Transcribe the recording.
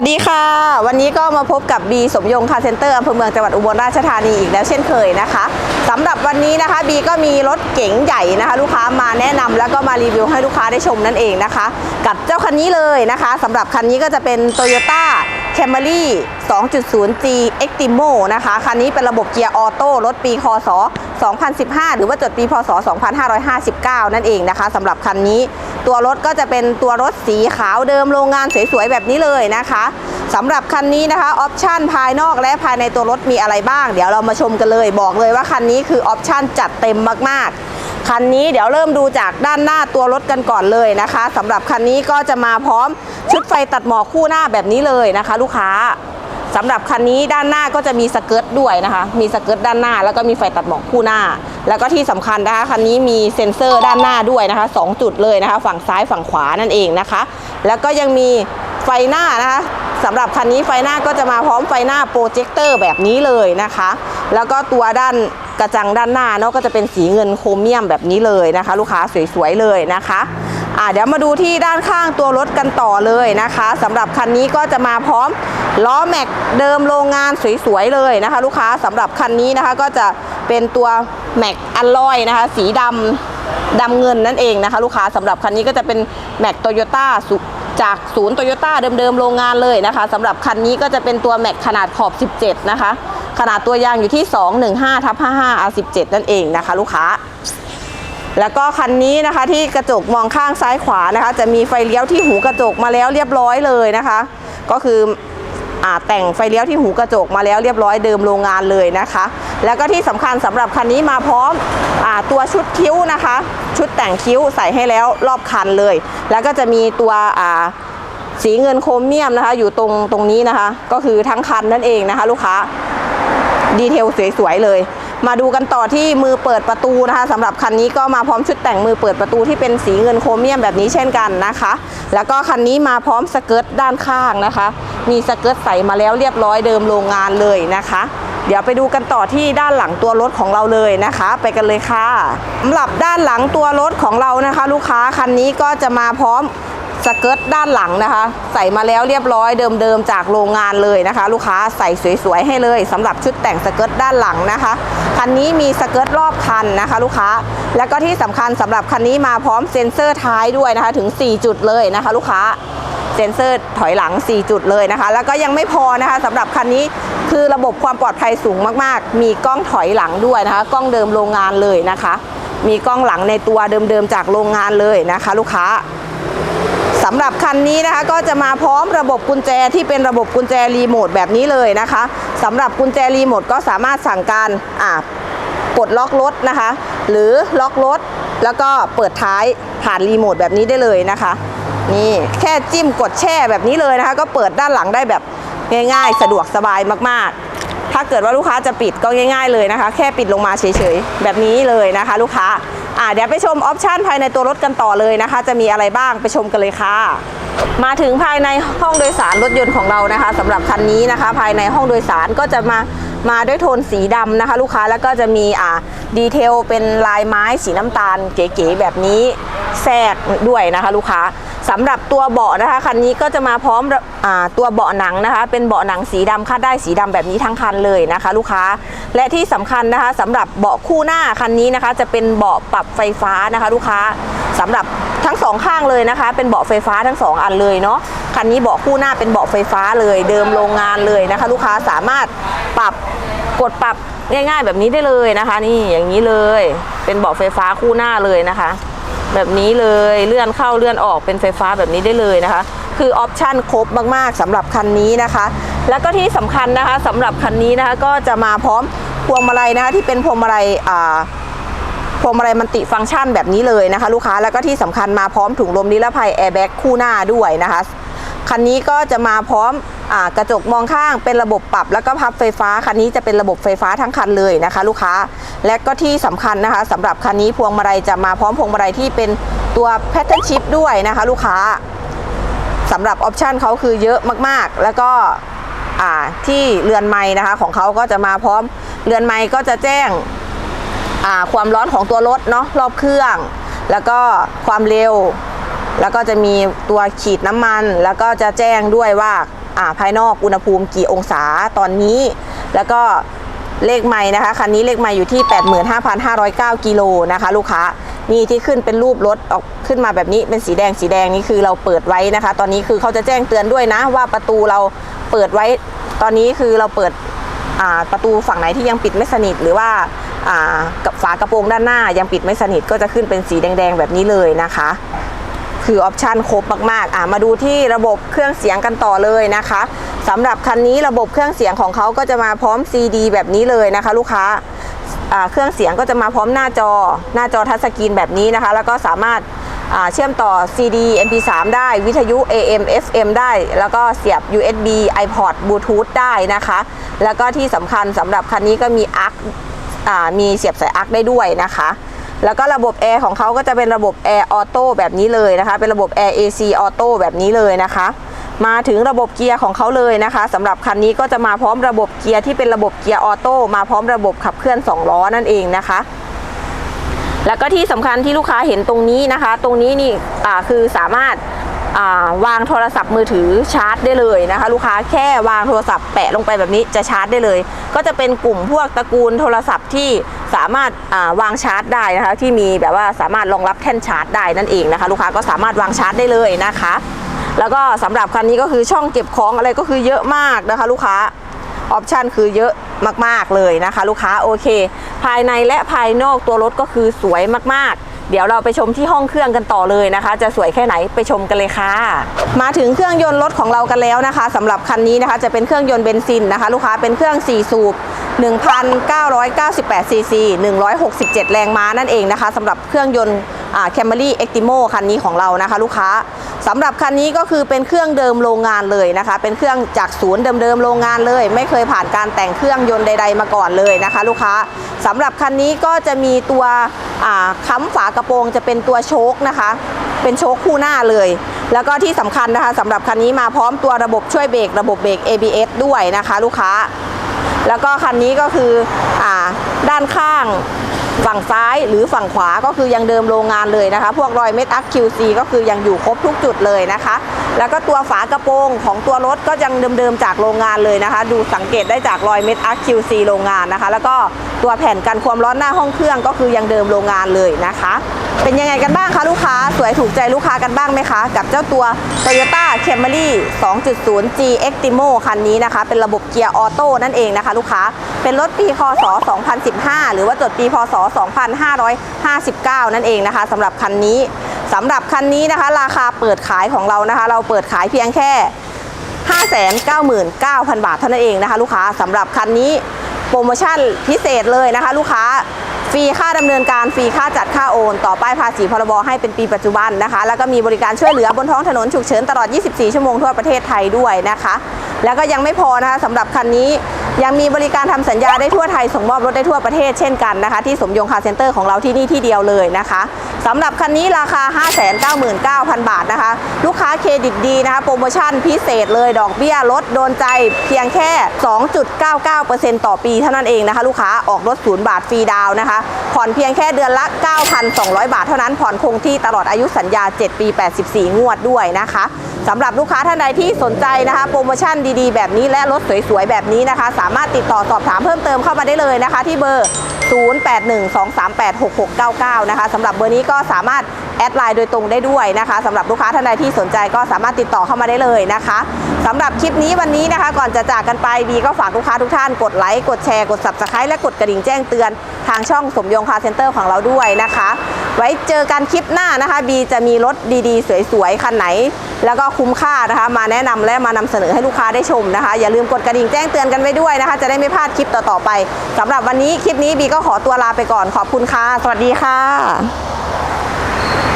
วัสดีค่ะ วันนี้ก็มาพบกับบีสมยงคาเซ็นเตอร์อำเภอเมืองจังหวัดอุบลราชธานีอีกแล้วเช่นเคยนะคะสำหรับวันนี้นะคะบีก็มีรถเก๋งใหญ่นะคะ ลูกค้ามาแนะนำแล้วก็มารีวิวให้ลูกค้าได้ชมนั่นเองนะคะ กับเจ้าคันนี้เลยนะคะสำหรับคันนี้ก็จะเป็น Toyota Camry 2.0G Extimo นะคะ คันนี้เป็นระบบเกียร์ออโต้รถปีคศ2015 หรือว่าจดปีพศ 2559 นั่นเองนะคะสำหรับคันนี้ ตัวรถก็จะเป็นตัวรถสีขาวเดิมโรงงานสวยๆแบบนี้เลยนะคะสำหรับคันนี้นะคะออปชันภายนอกและภายในตัวรถมีอะไรบ้าง เดี๋ยวเรามาชมกันเลย บอกเลยว่าคันนี้คือออปชันจัดเต็มมากๆ คันนี้เดี๋ยวเริ่มดูจากด้านหน้าตัวรถกันก่อนเลยนะคะสำหรับคันนี้ก็จะมาพร้อมชุดไฟตัดหมอกคู่หน้าแบบนี้เลยนะคะ ลูกค้า สำหรับคันนี้ด้านหน้าก็จะมีสเกิร์ตด้วยนะคะ มีสเกิร์ตด้านหน้า แล้วก็มีไฟตัดหมอกคู่หน้า แล้วก็ที่สำคัญนะคะคันนี้มีเซ็นเซอร์ด้านหน้าด้วยนะคะสองจุดเลยนะคะ ฝั่งซ้ายฝั่งขวานั่นเองนะคะ แล้วก็ยังมีไฟหน้านะคะสำหรับคันนี้ไฟหน้าก็จะมาพร้อมไฟหน้าโปรเจคเตอร์แบบนี้เลยนะคะ แล้วก็ตัวด้านกระจังด้านหน้าเนาะก็จะเป็นสีเงินโครเมียมแบบนี้เลยนะคะ ลูกค้าสวยๆเลยนะคะ อ่าเดี๋ยวมาดูที่ด้านข้างตัวรถกันต่อเลยนะคะสำหรับคันนี้ก็จะมาพร้อมล้อแม็กเดิมโรงงานสวยๆเลยนะคะ ลูกค้าสำหรับคันนี้นะคะก็จะเป็นตัวแม็กอัลลอยนะคะ สีดำดำเงินนั่นเองนะคะ ลูกค้าสำหรับคันนี้ก็จะเป็นแม็กโตโยต้าจากศูนย์โตโยต้าเดิมๆโรงงานเลยนะคะสำหรับคันนี้ก็จะเป็นตัวแม็กขนาดขอบ 17 นะคะ ขนาดตัวยางอยู่ที่ 215ทับ55 R17 นั่นเองนะคะ ลูกค้า แล้วก็คันนี้นะคะที่กระจกมองข้างซ้ายขวานะคะ จะมีไฟเลี้ยวที่หูกระจกมาแล้วเรียบร้อยเลยนะคะ ก็คืออ่าแต่งไฟเลี้ยวที่หูกระจกมาแล้วเรียบร้อยเดิมโรงงานเลยนะคะ แล้วก็ที่สำคัญสำหรับคันนี้มาพร้อมอาตัวชุดคิ้วนะคะ ชุดแต่งคิ้วใส่ให้แล้วรอบคันเลย แล้วก็จะมีตัวอ่าสีเงินโครเมียมนะคะ อยู่ตรงตรงนี้นะคะ ก็คือทั้งคันนั่นเองนะคะ ลูกค้าดีเทลสวยๆเลย มาดูกันต่อที่มือเปิดประตูนะคะสำหรับคันนี้ก็มาพร้อมชุดแต่งมือเปิดประตูที่เป็นสีเงินโครเมียมแบบนี้เช่นกันนะคะ แล้วก็คันนี้มาพร้อมสเกิร์ตด้านข้างนะคะ มีสเกิร์ตใส่มาแล้วเรียบร้อยเดิมโรงงานเลยนะคะเดี๋ยวไปดูกันต่อที่ด้านหลังตัวรถของเราเลยนะคะ ไปกันเลยค่ะสำหรับด้านหลังตัวรถของเรานะคะ ลูกค้าคันนี้ก็จะมาพร้อม สเกิร์ตด้านหลังนะคะ ใส่มาแล้วเรียบร้อยเดิมๆจากโรงงานเลยนะคะ ลูกค้าใส่สวยๆให้เลยสำหรับชุดแต่งสเกิร์ตด้านหลังนะคะคันนี้มีสเกิร์ตรอบคันนะคะ ลูกค้า แล้วก็ที่สำคัญสำหรับคันนี้มาพร้อมเซ็นเซอร์ท้ายด้วยนะคะ ถึง 4 จุดเลยนะคะ ลูกค้าเซ็นเซอร์ถอยหลัง 4 จุดเลยนะคะ แล้วก็ยังไม่พอนะคะสำหรับคันนี้คือระบบความปลอดภัยสูงมากๆ มีกล้องถอยหลังด้วยนะคะ กล้องเดิมโรงงานเลยนะคะ มีกล้องหลังในตัวเดิมๆจากโรงงานเลยนะคะ ลูกค้า สำหรับคันนี้นะคะก็จะมาพร้อมระบบกุญแจที่เป็นระบบกุญแจรีโมทแบบนี้เลยนะคะสำหรับกุญแจรีโมทก็สามารถสั่งการอ่ากดล็อกรถนะคะ หรือล็อกรถแล้วก็เปิดท้ายผ่านรีโมทแบบนี้ได้เลยนะคะนี่แค่จิ้มกดแช่แบบนี้เลยนะคะ ก็เปิดด้านหลังได้แบบง่ายๆ สะดวกสบายมากๆ ถ้าเกิดว่าลูกค้าจะปิดก็ง่าย ๆเลยนะคะ แค่ปิดลงมาเฉยๆแบบนี้เลยนะคะ ลูกค้า อ่าเดี๋ยวไปชมออปชันภายในตัวรถกันต่อเลยนะคะ จะมีอะไรบ้างไปชมกันเลยค่ะ มาถึงภายในห้องโดยสารรถยนต์ของเรานะคะสำหรับคันนี้นะคะ ภายในห้องโดยสารก็จะมามาด้วยโทนสีดำนะคะ ลูกค้าแล้วก็จะมีอ่าดีเทลเป็นลายไม้สีน้ำตาลเก๋ๆแบบนี้แทรกด้วยนะคะ ลูกค้า สำหรับตัวเบาะนะคะคันนี้ก็จะมาพร้อมอตัวเบาะหนังนะคะ เป็นเบาะหนังสีดำคาดได้สีดำแบบนี้ทั้งคันเลยนะคะ ลูกค้าและที่สำคัญนะคะสำหรับเบาะคู่หน้าคันนี้นะคะ จะเป็นเบาะปรับไฟฟ้านะคะ ลูกค้าสำหรับทั้งสองข้างเลยนะคะ เป็นเบาะไฟฟ้าทั้งสองอันเลยเนาะคันนี้เบาะคู่หน้าเป็นเบาะไฟฟ้าเลย เดิมโรงงานเลยนะคะ ลูกค้าสามารถปรับกดปรับง่าย ๆ แบบนี้ได้เลยนะคะ นี่อย่างนี้เลย เป็นเบาะไฟฟ้าคู่หน้าเลยนะคะ แบบนี้เลยเลื่อนเข้าเลื่อนออกเป็นไฟฟ้าแบบนี้ได้เลยนะคะ คือออปชั่นครบมากๆสำหรับคันนี้นะคะ แล้วก็ที่สำคัญนะคะสำหรับคันนี้นะคะก็จะมาพร้อมพวงมาลัยนะคะที่เป็นพวงมาลัยอ่าพวงมาลัยมันติฟังก์ชันแบบนี้เลยนะคะ ลูกค้าแล้วก็ที่สำคัญมาพร้อมถุงลมนิรภัยแอร์แบ็กคู่หน้าด้วยนะคะ คันนี้ก็จะมาพร้อม กระจกมองข้างเป็นระบบปรับแล้วก็พับไฟฟ้าคันนี้จะเป็นระบบไฟฟ้าทั้งคันเลยนะคะ ลูกค้าและก็ที่สำคัญนะคะสำหรับคันนี้พวงมาลัยจะมาพร้อมพวงมาลัยที่เป็นตัวแพทเทิร์นชิพด้วยนะคะ ลูกค้าสำหรับออปชันเขาคือเยอะมากๆ แล้วก็ที่เรือนไม้นะคะของเขาก็จะมาพร้อมเรือนไม้ก็จะแจ้งความร้อนของตัวรถเนาะรอบเครื่อง แล้วก็ความเร็ว แล้วก็จะมีตัวขีดน้ำมัน แล้วก็จะแจ้งด้วยว่า ภายนอกอุณหภูมิกี่องศาตอนนี้ แล้วก็เลขไม่นะคะคันนี้เลขไม่อยู่ที่ 85,509กิโลนะคะลูกค้านี่ที่ขึ้นเป็นรูปรถออกขึ้นมาแบบนี้เป็นสีแดงสีแดงนี่คือเราเปิดไว้นะคะ ตอนนี้คือเขาจะแจ้งเตือนด้วยนะ ว่าประตูเราเปิดไว้ ตอนนี้คือเราเปิดอ่าประตูฝั่งไหนที่ยังปิดไม่สนิทหรือว่าอ่ากับฝากระโปรงด้านหน้ายังปิดไม่สนิทก็จะขึ้นเป็นสีแดง ๆ แบบนี้เลยนะคะ คือออปชันครบมากๆอ่ามาดูที่ระบบเครื่องเสียงกันต่อเลยนะคะสำหรับคันนี้ระบบเครื่องเสียงของเขาก็จะมาพร้อม CD แบบนี้เลยนะคะ ลูกค้าอ่าเครื่องเสียงก็จะมาพร้อมหน้าจอ หน้าจอทัชสกรีนแบบนี้นะคะ แล้วก็สามารถอ่าเชื่อมต่อ CD MP3 ได้ วิทยุ AM FM ได้ แล้วก็เสียบ USB iPod Bluetooth ได้นะคะ แล้วก็ที่สำคัญสำหรับคันนี้ก็มี ARC อ่ามีเสียบสายอาร์คได้ด้วยนะคะ แล้วก็ระบบแอร์ของเขาก็จะเป็นระบบแอร์ออโต้แบบนี้เลยนะคะ เป็นระบบแอร์ AC ออโต้แบบนี้เลยนะคะ มาถึงระบบเกียร์ของเขาเลยนะคะสำหรับคันนี้ก็จะมาพร้อมระบบเกียร์ที่เป็นระบบเกียร์ออโต้มาพร้อมระบบขับเคลื่อนสองล้อนั่นเองนะคะแล้วก็ที่สำคัญที่ลูกค้าเห็นตรงนี้นะคะ ตรงนี้นี่คือสามารถ วางโทรศัพท์มือถือชาร์จได้เลยนะคะ ลูกค้าแค่วางโทรศัพท์แปะลงไปแบบนี้จะชาร์จได้เลย ก็จะเป็นกลุ่มพวกตระกูลโทรศัพท์ที่สามารถวางชาร์จได้นะคะที่มีแบบว่าสามารถรองรับแท่นชาร์จได้นั่นเองนะคะ ลูกค้าก็สามารถวางชาร์จได้เลยนะคะ แล้วก็สำหรับคันนี้ก็คือช่องเก็บของอะไรก็คือเยอะมากนะคะ ลูกค้าออปชันคือเยอะมาก ๆ เลยนะคะ ลูกค้าโอเค ภายในและภายนอกตัวรถก็คือสวยมากๆ เดี๋ยวเราไปชมที่ห้องเครื่องกันต่อเลยนะคะ จะสวยแค่ไหนไปชมกันเลยค่ะ มาถึงเครื่องยนต์รถของเรากันแล้วนะคะสำหรับคันนี้นะคะ จะเป็นเครื่องยนต์เบนซินนะคะ ลูกค้าเป็นเครื่อง 4 สูบ1,998ซีซี167 แรงม้านั่นเองนะคะสำหรับเครื่องยนต์แคมเบอรี่เอ็กติโมคันนี้ของเรานะคะ ลูกค้าสำหรับคันนี้ก็คือเป็นเครื่องเดิมโรงงานเลยนะคะ เป็นเครื่องจากศูนย์เดิมๆโรงงานเลย ไม่เคยผ่านการแต่งเครื่องยนต์ใด ๆ มาก่อนเลยนะคะ ลูกค้าสำหรับคันนี้ก็จะมีตัวค้ำฝากระโปรงจะเป็นตัวโชคนะคะ เป็นโชคคู่หน้าเลย แล้วก็ที่สำคัญนะคะสำหรับคันนี้มาพร้อมตัวระบบช่วยเบรกระบบเบรก ABS ด้วยนะคะ ลูกค้า แล้วก็คันนี้ก็คืออ่าด้านข้างฝั่งซ้ายหรือฝั่งขวาก็คือยังเดิมโรงงานเลยนะคะ พวกรอยเม็ดอัก QC ก็คือยังอยู่ครบทุกจุดเลยนะคะ แล้วก็ตัวฝากระโปรงของตัวรถก็ยังเดิมๆจากโรงงานเลยนะคะ ดูสังเกตได้จากรอยเม็ดอัก QC โรงงานนะคะ แล้วก็ ตัวแผ่นกันความร้อนหน้าห้องเครื่องก็คือยังเดิมโรงงานเลยนะคะ เป็นยังไงกันบ้างคะลูกค้า สวยถูกใจลูกค้ากันบ้างไหมคะ กับเจ้าตัว Toyota Camry 2.0 G Extimo คันนี้นะคะ เป็นระบบเกียร์ออโต้นั่นเองนะคะ ลูกค้าเป็นรถปีคศ 2015 หรือว่าจดปีพศ 2559 นั่นเองนะคะสำหรับคันนี้สำหรับคันนี้นะคะ ราคาเปิดขายของเรานะคะ เราเปิดขายเพียงแค่ 599,000 บาทเท่านั้นเองนะคะ ลูกค้าสำหรับคันนี้ โปรโมชั่นพิเศษเลยนะคะ ลูกค้าฟรีค่าดำเนินการฟรีค่าจัดค่าโอน ต่อป้ายภาษีพรบให้เป็นปีปัจจุบันนะคะ แล้วก็มีบริการช่วยเหลือบนท้องถนนฉุกเฉินตลอด 24 ชั่วโมงทั่วประเทศไทยด้วยนะคะ แล้วก็ยังไม่พอนะคะสำหรับคันนี้ ยังมีบริการทำสัญญาได้ทั่วไทยส่งมอบรถได้ทั่วประเทศเช่นกันนะคะ ที่สมยงคาร์เซ็นเตอร์ของเราที่นี่ที่เดียวเลยนะคะสำหรับคันนี้ราคา 599,000 บาทนะคะ ลูกค้าเครดิตดีนะคะโปรโมชั่นพิเศษเลยดอกเบี้ยลดโดนใจเพียงแค่ 2.99%ต่อปีเท่านั้นเองนะคะ ลูกค้าออกรถศูนย์บาทฟรีดาวนะคะ ผ่อนเพียงแค่เดือนละ 9,200 บาทเท่านั้นผ่อนคงที่ตลอดอายุสัญญา 7 ปี 84 งวดด้วยนะคะสำหรับลูกค้าท่านใดที่สนใจนะคะ โปรโมชั่นดีๆ แบบนี้และรถสวยๆ แบบนี้นะคะ สามารถติดต่อสอบถามเพิ่มเติมเข้ามาได้เลยนะคะ ที่เบอร์ 0812386699 นะคะสำหรับเบอร์นี้ก็สามารถ แอดไลน์โดยตรงได้ด้วยนะคะสำหรับลูกค้าท่านใดที่สนใจก็สามารถติดต่อเข้ามาได้เลยนะคะสำหรับคลิปนี้วันนี้นะคะ ก่อนจะจากกันไปบีก็ฝากลูกค้าทุกท่านกดไลค์กดแชร์กด subscribe และกดกระดิ่งแจ้งเตือนทางช่องสมยงคาเซ็นเตอร์ของเราด้วยนะคะ ไว้เจอกันคลิปหน้านะคะบีจะมีรถดีๆ สวยๆคันไหน แล้วก็คุ้มค่านะคะ มาแนะนำและมานำเสนอให้ลูกค้าได้ชมนะคะ อย่าลืมกดกระดิ่งแจ้งเตือนกันไว้ด้วยนะคะ จะได้ไม่พลาดคลิปต่อๆไปสำหรับวันนี้คลิปนี้บีก็ขอตัวลาไปก่อนขอบคุณค่ะสวัสดีค่ะ